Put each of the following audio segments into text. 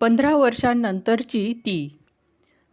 पंधरा वर्षांनंतरची ती.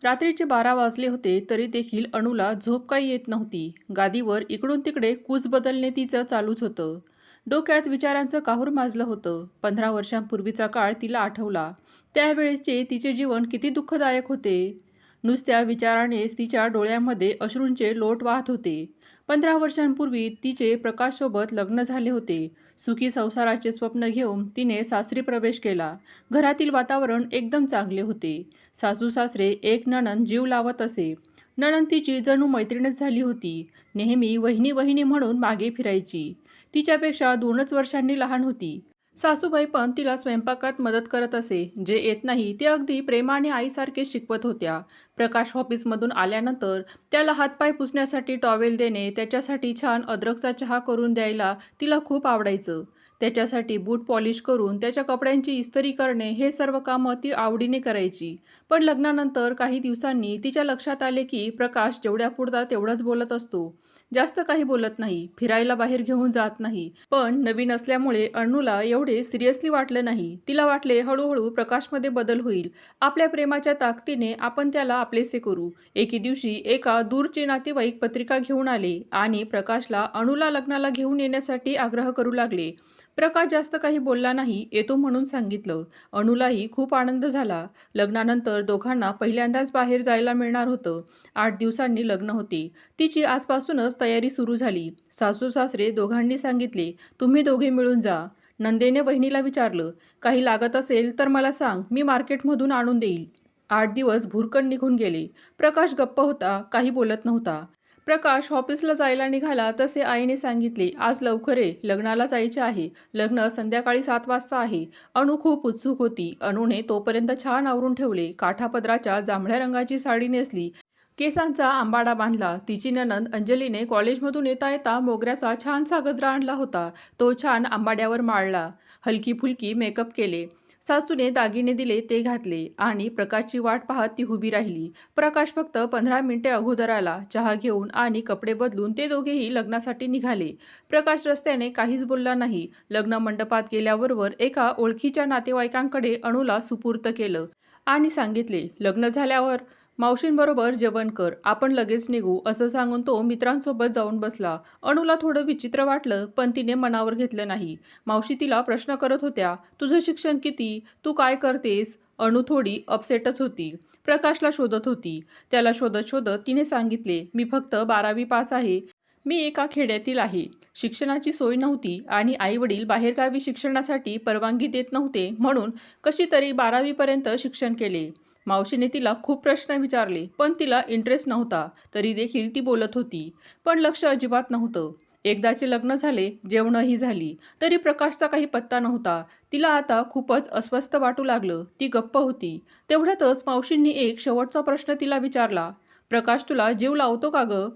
रात्रीचे बारा वाजले होते तरी देखील अणूला झोप काही येत नव्हती. गादीवर इकडून तिकडे कूच बदलणे तिचं चालूच होतं. डोक्यात विचारांचं काहूर माजलं होतं. पंधरा वर्षांपूर्वीचा काळ तिला आठवला. त्यावेळेचे तिचे जीवन किती दुःखदायक होते. नुसत्या विचारानेच तिच्या डोळ्यामध्ये अश्रूंचे लोट वाहत होते. पंधरा वर्षांपूर्वी तिचे प्रकाशसोबत लग्न झाले होते. सुखी संसाराचे स्वप्न घेऊन तिने सासरी प्रवेश केला. घरातील वातावरण एकदम चांगले होते. सासू सासरे एक नणन जीव लावत असे. नणन तिची जणू मैत्रीणच झाली होती. नेहमी वहिनी वहिनी म्हणून मागे फिरायची. तिच्यापेक्षा दोनच वर्षांनी लहान होती. सासूबाई पण तिला स्वयंपाकात मदत करत असे. जे येत नाही ते अगदी प्रेमाने आईसारखे शिकवत होत्या. प्रकाश ऑफिसमधून आल्यानंतर त्याला हातपाय पुसण्यासाठी टॉवेल देणे त्याच्यासाठी छान अद्रकचा चहा करून द्यायला तिला खूप आवडायचं. त्याच्यासाठी बूट पॉलिश करून त्याच्या कपड्यांची इस्त्री करणे हे सर्व कामं ती आवडीने करायची. पण लग्नानंतर काही दिवसांनी तिच्या लक्षात आले की प्रकाश जेवढ्यापुरता तेवढंच बोलत असतो. जास्त काही बोलत नाही फिरायला बाहेर घेऊन जात नाही. पण नवीन असल्यामुळे अण्णूला एवढे सिरियसली वाटलं नाही. तिला वाटले हळूहळू प्रकाशमध्ये बदल होईल. आपल्या प्रेमाच्या ताकदीने आपण त्याला आपलेसे करू. एके दिवशी एका दूरचे नातेवाईक पत्रिका घेऊन आले आणि प्रकाशला अणूला लग्नाला घेऊन येण्यासाठी आग्रह करू लागले. प्रकाश जास्त काही बोलला नाही येतो म्हणून सांगितलं. अणूलाही खूप आनंद झाला. लग्नानंतर दोघांना पहिल्यांदाच बाहेर जायला मिळणार होतं. आठ दिवसांनी लग्न होते. तिची आजपासूनच तयारी सुरू झाली. सासू सासरे दोघांनी सांगितले तुम्ही दोघे मिळून जा. नंदेने बहिणीला विचारलं काही लागत असेल तर मला सांग मी मार्केटमधून आणून देईल. आठ दिवस भुरकण निघून गेले. प्रकाश गप्प होता काही बोलत नव्हता. प्रकाश ऑफिसला जायला निघाला तसे आईने सांगितले आज लवकर ये लग्नाला जायचे आहे. लग्न संध्याकाळी सात वाजता आहे. अणू खूप उत्सुक होती. अणूने तोपर्यंत छान आवरून ठेवले. काठापदराच्या जांभळ्या रंगाची साडी नेसली. केसांचा आंबाडा बांधला. तिची ननंद अंजलीने कॉलेजमधून येता येता मोगऱ्याचा छानसा गजरा आणला होता. तो छान आंबाड्यावर माळला. हलकी फुलकी मेकअप केले. सासूने दागिने दिले ते घातले आणि प्रकाशची वाट पाहत ती उभी राहिली. प्रकाश फक्त पंधरा मिनिटे अगोदर आला. चहा घेऊन आणि कपडे बदलून ते दोघेही लग्नासाठी निघाले. प्रकाश रस्त्याने काहीच बोलला नाही. लग्न मंडपात गेल्याबरोबर एका ओळखीच्या नातेवाईकांकडे अणूला सुपूर्त केलं आणि सांगितले लग्न झाल्यावर मावशींबरोबर जेवण कर आपण लगेच निघू असं सांगून तो मित्रांसोबत जाऊन बसला. अणूला थोडं विचित्र वाटलं पण तिने मनावर घेतलं नाही. मावशी तिला प्रश्न करत होत्या तुझं शिक्षण किती? तू काय करतेस? अणू थोडी अपसेटच होती. प्रकाशला शोधत होती. त्याला शोधत शोधत तिने सांगितले मी फक्त बारावी पास आहे. मी एका खेड्यातील आहे. शिक्षणाची सोय नव्हती आणि आईवडील बाहेरगावी शिक्षणासाठी परवानगी देत नव्हते म्हणून कशी तरी बारावीपर्यंत शिक्षण केले. मावशीने तिला खूप प्रश्न विचारले पण तिला इंटरेस्ट नव्हता तरी देखील ती बोलत होती. पण लक्ष अजिबात नव्हतं. एकदाचे लग्न झाले जेवणही झाली तरी प्रकाशचा काही पत्ता नव्हता. तिला आता खूपच अस्वस्थ वाटू लागलं. ती गप्प होती. तेवढ्यातच मावशींनी एक शेवटचा प्रश्न तिला विचारला. प्रकाश तुला जीव लावतो का ग?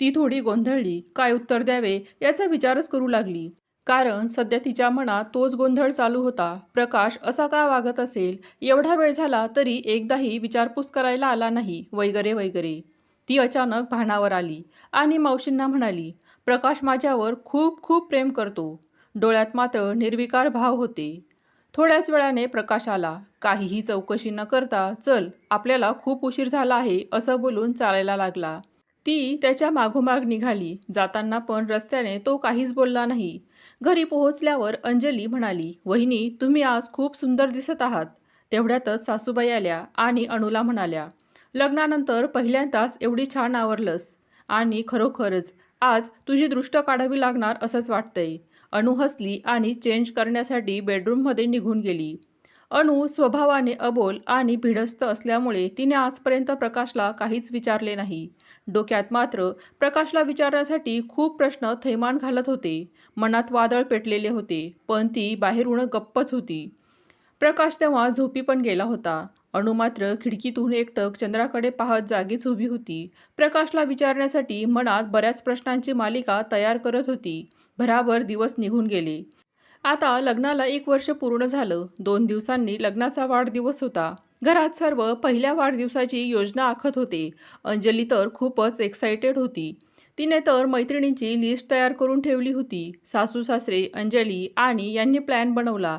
ती थोडी गोंधळली. काय उत्तर द्यावे याचा विचारच करू लागली. कारण सध्या तिच्या मनात तोच गोंधळ चालू होता. प्रकाश असा का वागत असेल? एवढा वेळ झाला तरी एकदाही विचारपूस करायला आला नाही. वगैरे वगैरे. ती अचानक भानावर आली आणि मावशींना म्हणाली प्रकाश माझ्यावर खूप खूप प्रेम करतो. डोळ्यात मात्र निर्विकार भाव होते. थोड्याच वेळाने प्रकाश आला काहीही चौकशी न करता चल आपल्याला खूप उशीर झाला आहे असं बोलून चालायला लागला. ती त्याच्या मागोमाग निघाली. जाताना पण रस्त्याने तो काहीच बोलला नाही. घरी पोहोचल्यावर अंजली म्हणाली वहिनी तुम्ही आज खूप सुंदर दिसत आहात. तेवढ्यातच सासूबाई आल्या आणि अणूला म्हणाल्या लग्नानंतर पहिल्यांदाच एवढी छान आवरलंस. आणि खरोखरच आज तुझी दृष्ट काढावी लागणार असंच वाटतंय. अणू हसली आणि चेंज करण्यासाठी बेडरूममध्ये निघून गेली. अणू स्वभावाने अबोल आणि भिडस्त असल्यामुळे तिने आजपर्यंत प्रकाशला काहीच विचारले नाही. डोक्यात मात्र प्रकाशला विचारण्यासाठी खूप प्रश्न थैमान घालत होते. मनात वादळ पेटलेले होते पण ती बाहेरून गप्पच होती. प्रकाश तेव्हा झोपी पण गेला होता. अणू मात्र खिडकीतून एकटक चंद्राकडे पाहत जागीच उभी होती. प्रकाशला विचारण्यासाठी मनात बऱ्याच प्रश्नांची मालिका तयार करत होती. भराभर दिवस निघून गेले. आता लग्नाला एक वर्ष पूर्ण झालं. दोन दिवसांनी लग्नाचा वाढदिवस होता. घरात सर्व पहिल्या वाढदिवसाची योजना आखत होते. अंजली तर खूपच एक्सायटेड होती. तिने तर मैत्रिणींची लिस्ट तयार करून ठेवली होती. सासू सासरे अंजली आणि यांनी प्लॅन बनवला.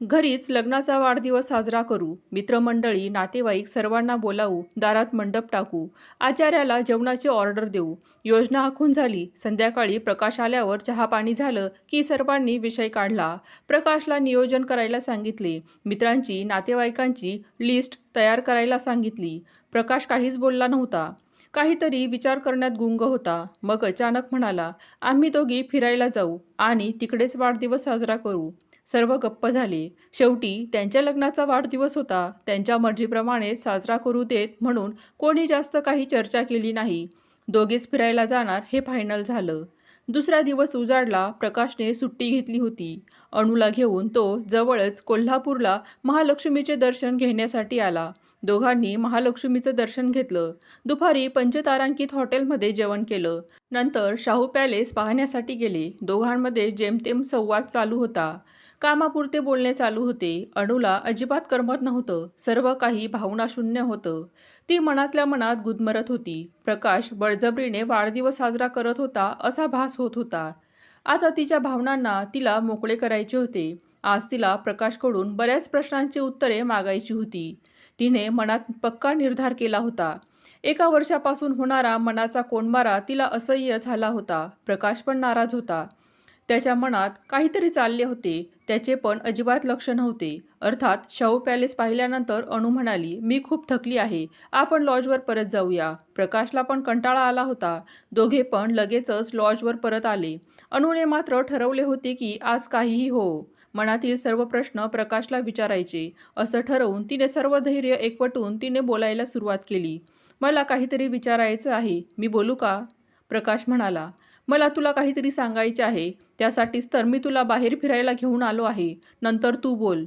घरीच लग्नाचा वाढदिवस साजरा करू. मित्रमंडळी नातेवाईक सर्वांना बोलावू दारात मंडप टाकू आचार्याला जेवणाची ऑर्डर देऊ. योजना आखून झाली. संध्याकाळी प्रकाश आल्यावर चहापाणी झालं की सर्वांनी विषय काढला. प्रकाशला नियोजन करायला सांगितले. मित्रांची नातेवाईकांची लिस्ट तयार करायला सांगितली. प्रकाश काहीच बोलला नव्हता. काहीतरी विचार करण्यात गुंग होता. मग अचानक म्हणाला आम्ही दोघी फिरायला जाऊ आणि तिकडेच वाढदिवस साजरा करू. सर्व गप्प झाले. शेवटी त्यांच्या लग्नाचा वाढदिवस होता. त्यांच्या मर्जीप्रमाणे साजरा करू देत म्हणून कोणी जास्त काही चर्चा केली नाही. दोघेच फिरायला जाणार हे फायनल झालं. दुसरा दिवस उजाडला. प्रकाशने सुट्टी घेतली होती. अणूला घेऊन तो जवळच कोल्हापूरला महालक्ष्मीचे दर्शन घेण्यासाठी आला. दोघांनी महालक्ष्मीचं दर्शन घेतलं. दुपारी पंचतारांकित हॉटेलमध्ये जेवण केलं. नंतर शाहू पॅलेस पाहण्यासाठी गेले. दोघांमध्ये जेमतेम संवाद चालू होता. कामापुरते बोलणे चालू होते. अणूला अजिबात करमत नव्हतं. सर्व काही भावनाशून्य होतं. ती मनातल्या मनात गुदमरत होती. प्रकाश बळजबरीने वाढदिवस साजरा करत होता असा भास होत होता. आता तिच्या भावनांना तिला मोकळे करायचे होते. आज तिला प्रकाशकडून बऱ्याच प्रश्नांची उत्तरे मागायची होती. तिने मनात पक्का निर्धार केला होता. एका वर्षापासून होणारा मनाचा कोंडमारा तिला असह्य झाला होता. प्रकाश पण नाराज होता. त्याच्या मनात काहीतरी चालले होते. त्याचे पण अजिबात लक्ष नव्हते. अर्थात शाहू पॅलेस पाहिल्यानंतर अणू म्हणाली मी खूप थकली आहे. आपण लॉजवर परत जाऊया. प्रकाशला पण कंटाळा आला होता. दोघे पण लगेचच लॉजवर परत आले. अणूने मात्र ठरवले होते की आज काहीही हो. मनातील सर्व प्रश्न प्रकाशला विचारायचे. असं ठरवून तिने सर्व धैर्य एकवटून तिने बोलायला सुरुवात केली. मला काहीतरी विचारायचं आहे. मी बोलू का? प्रकाश म्हणाला मला तुला काहीतरी सांगायचे आहे. त्यासाठीच तर मी तुला बाहेर फिरायला घेऊन आलो आहे. नंतर तू बोल.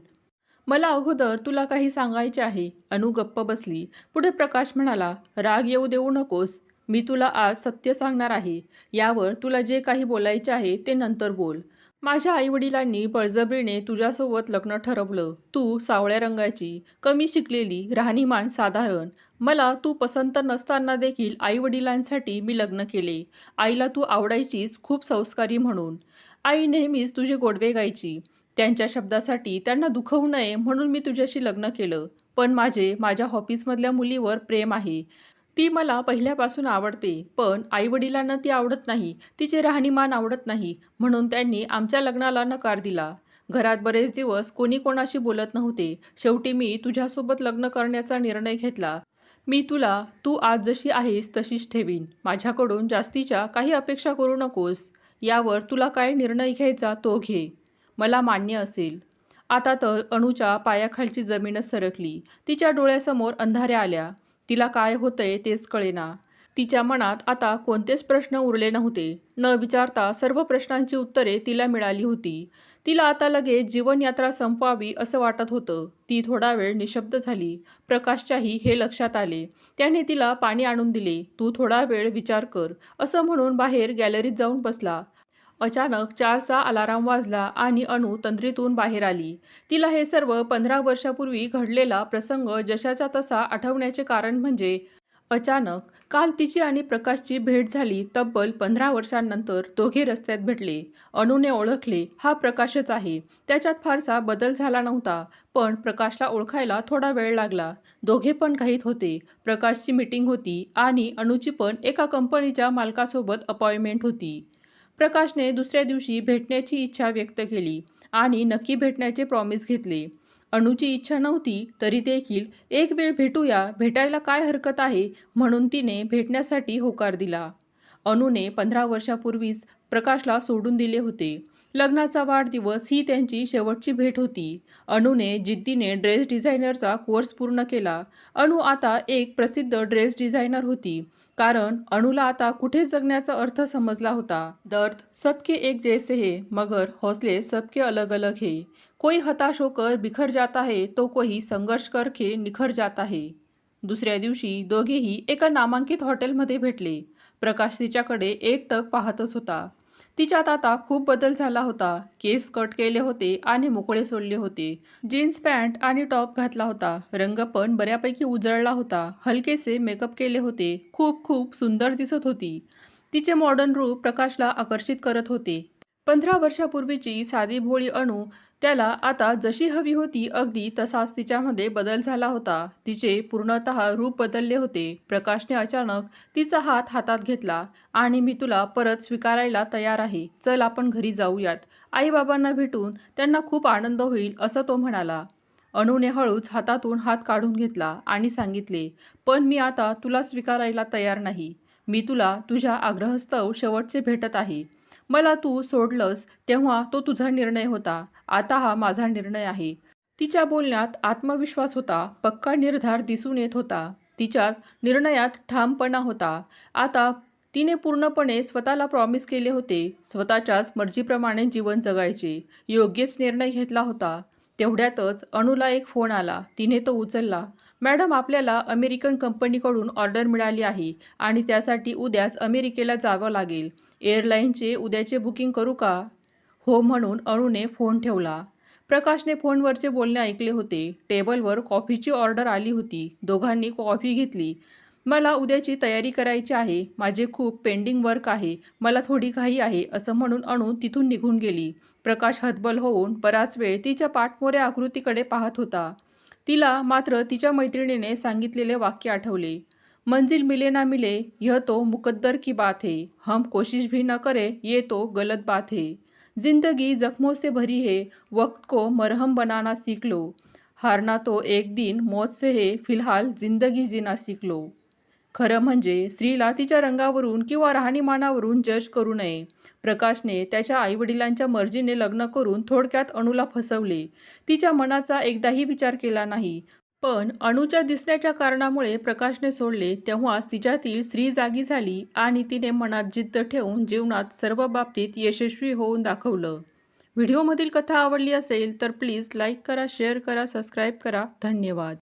मला अगोदर तुला काही सांगायचे आहे. अनु गप्प बसली. पुढे प्रकाश म्हणाला राग येऊ देऊ नकोस. मी तुला आज सत्य सांगणार आहे. यावर तुला जे काही बोलायचे आहे ते नंतर बोल. माझ्या आईवडिलांनी बळजबरीने तुझ्यासोबत लग्न ठरवलं. तू सावळ्या रंगाची कमी शिकलेली राहणीमान साधारण. मला तू पसंत नसताना देखील आईवडिलांसाठी मी लग्न केले. आईला तू आवडायचीस खूप संस्कारी म्हणून. आई नेहमीच तुझे गोडवे गायची. त्यांच्या शब्दासाठी त्यांना दुखवू नये म्हणून मी तुझ्याशी लग्न केलं. पण माझे माझ्या ऑफिसमधल्या मुलीवर प्रेम आहे. ती मला पहिल्यापासून आवडते पण आईवडिलांना ती आवडत नाही तिचे राहणीमान आवडत नाही म्हणून त्यांनी आमच्या लग्नाला नकार दिला. घरात बरेच दिवस कोणी कोणाशी बोलत नव्हते. शेवटी मी तुझ्यासोबत लग्न करण्याचा निर्णय घेतला. मी तुला तू आज जशी आहेस तशीच ठेवीन. माझ्याकडून जास्तीच्या काही अपेक्षा करू नकोस. यावर तुला काय निर्णय घ्यायचा तो घे. मला मान्य असेल. आता तर अणूच्या पायाखालची जमीनच सरकली. तिच्या डोळ्यासमोर अंधाऱ्या आल्या. तिला काय होतंय तेच कळेना. तिच्या मनात आता कोणतेच प्रश्न उरले नव्हते. न विचारता सर्व प्रश्नांची उत्तरे तिला मिळाली होती. तिला आता लगेच जीवनयात्रा संपवावी असं वाटत होतं. ती थोडा वेळ निशब्द झाली. प्रकाशच्याही हे लक्षात आले. त्याने तिला पाणी आणून दिले. तू थोडा वेळ विचार कर. असं म्हणून बाहेर गॅलरीत जाऊन बसला. अचानक चारचा अलाराम वाजला आणि अणू तंद्रीतून बाहेर आली. तिला हे सर्व पंधरा वर्षापूर्वी घडलेला प्रसंग जशाचा तसा आठवण्याचे कारण म्हणजे अचानक काल तिची आणि प्रकाशची भेट झाली तब्बल पंधरा वर्षांनंतर दोघे रस्त्यात भेटले. अणूने ओळखले हा प्रकाशच आहे. त्याच्यात फारसा बदल झाला नव्हता पण प्रकाशला ओळखायला थोडा वेळ लागला. दोघे पण घाईत होते. प्रकाशची मीटिंग होती आणि अणूची पण एका कंपनीच्या मालकासोबत अपॉइंटमेंट होती. प्रकाशने दुसऱ्या दिवशी भेटण्याची इच्छा व्यक्त केली आणि नक्की भेटण्याचे प्रॉमिस घेतले. अणूची इच्छा नव्हती तरी देखील एक वेळ भेटूया भेटायला काय हरकत आहे? म्हणून तिने भेटण्यासाठी होकार दिला. अनुने पंधरा वर्षापूर्वीच प्रकाशला सोडून दिले होते. लग्नाचा वाढदिवस ही त्यांची शेवटची भेट होती. अणूने जिद्दीने ड्रेस डिझायनरचा कोर्स पूर्ण केला. अणू आता एक प्रसिद्ध ड्रेस डिझायनर होती. कारण अणूला आता कुठे जगण्याचा अर्थ समजला होता? दर्द सबके एक जैसे है मगर हौसले सबके अलग अलग है. कोई हताश होकर बिखर जाता है तो कोई संघर्ष करके निखर जाता है. दुसऱ्या दिवशी दोघेही एका नामांकित हॉटेलमध्ये भेटले. प्रकाश तिच्याकडे एकटक पाहतच होता. तिच्यात आता खूप बदल झाला होता. केस कट केले होते आणि मोकळे सोडले होते. जीन्स पॅन्ट आणि टॉप घातला होता. रंग पण बऱ्यापैकी उजळला होता. हलकेसे मेकअप केले होते. खूप खूप सुंदर दिसत होती. तिचे मॉडर्न रूप प्रकाशला आकर्षित करत होते. पंधरा वर्षापूर्वीची साधी भोळी अणू त्याला आता जशी हवी होती अगदी तसाच तिच्यामध्ये बदल झाला होता. तिचे पूर्णतः रूप बदलले होते. प्रकाशने अचानक तिचा हात हातात घेतला आणि मी तुला परत स्वीकारायला तयार आहे. चल आपण घरी जाऊयात. आईबाबांना भेटून त्यांना खूप आनंद होईल असं तो म्हणाला. अणूने हळूच हातातून हात काढून घेतला आणि सांगितले पण मी आता तुला स्वीकारायला तयार नाही. मी तुला तुझ्या आग्रहस्तव शेवटचे भेटत आहे. मला तू सोडलंस तेव्हा तो तुझा निर्णय होता. आता हा माझा निर्णय आहे. तिच्या बोलण्यात आत्मविश्वास होता. पक्का निर्धार दिसून येत होता. तिच्यात निर्णयात ठामपणा होता. आता तिने पूर्णपणे स्वतःला प्रॉमिस केले होते. स्वतःच्याच मर्जीप्रमाणे जीवन जगायचे. योग्यच निर्णय घेतला होता. तेवढ्यातच अणूला एक फोन आला. तिने तो उचलला. मॅडम आपल्याला अमेरिकन कंपनीकडून ऑर्डर मिळाली आहे आणि त्यासाठी उद्याच अमेरिकेला जावं लागेल. एअरलाईनचे उद्याचे बुकिंग करू का? हो म्हणून अणूने फोन ठेवला. प्रकाशने फोनवरचे बोलणे ऐकले होते. टेबलवर कॉफीची ऑर्डर आली होती. दोघांनी कॉफी घेतली. मला उद्याची तयारी करायची आहे. माझे खूप पेंडिंग वर्क आहे. मला थोडी घाई आहे असं म्हणून अणू तिथून निघून गेली. प्रकाश हतबल होऊन बराच वेळ तिच्या पाठमोऱ्या आकृतीकडे पाहत होता. तिला मात्र तिच्या मैत्रिणीने सांगितलेले वाक्य आठवले. मंजिल मिले ना मिले यह तो मुकद्दर की बात है. हम कोशिश भी न करें ये तो गलत बात है. जिंदगी जख्मों से भरी है वक्त को मरहम बनाना सीख लो. हारना तो एक दिन मौत से है फिलहाल जिंदगी जीना सीख लो. खरं म्हणजे स्त्रीला तिच्या रंगावरून किंवा राहणीमानावरून जज करू नये. प्रकाशने त्याच्या आईवडिलांच्या मर्जीने लग्न करून थोडक्यात अणूला फसवले. तिच्या मनाचा एकदाही विचार केला नाही. पण अणूच्या दिसण्याच्या कारणामुळे प्रकाशने सोडले तेव्हाच तिच्यातील स्त्री जागी झाली आणि तिने मनात जिद्द ठेवून जीवनात सर्व बाबतीत यशस्वी होऊन दाखवलं. व्हिडिओमधील कथा आवडली असेल तर प्लीज लाईक करा शेअर करा सबस्क्राईब करा. धन्यवाद.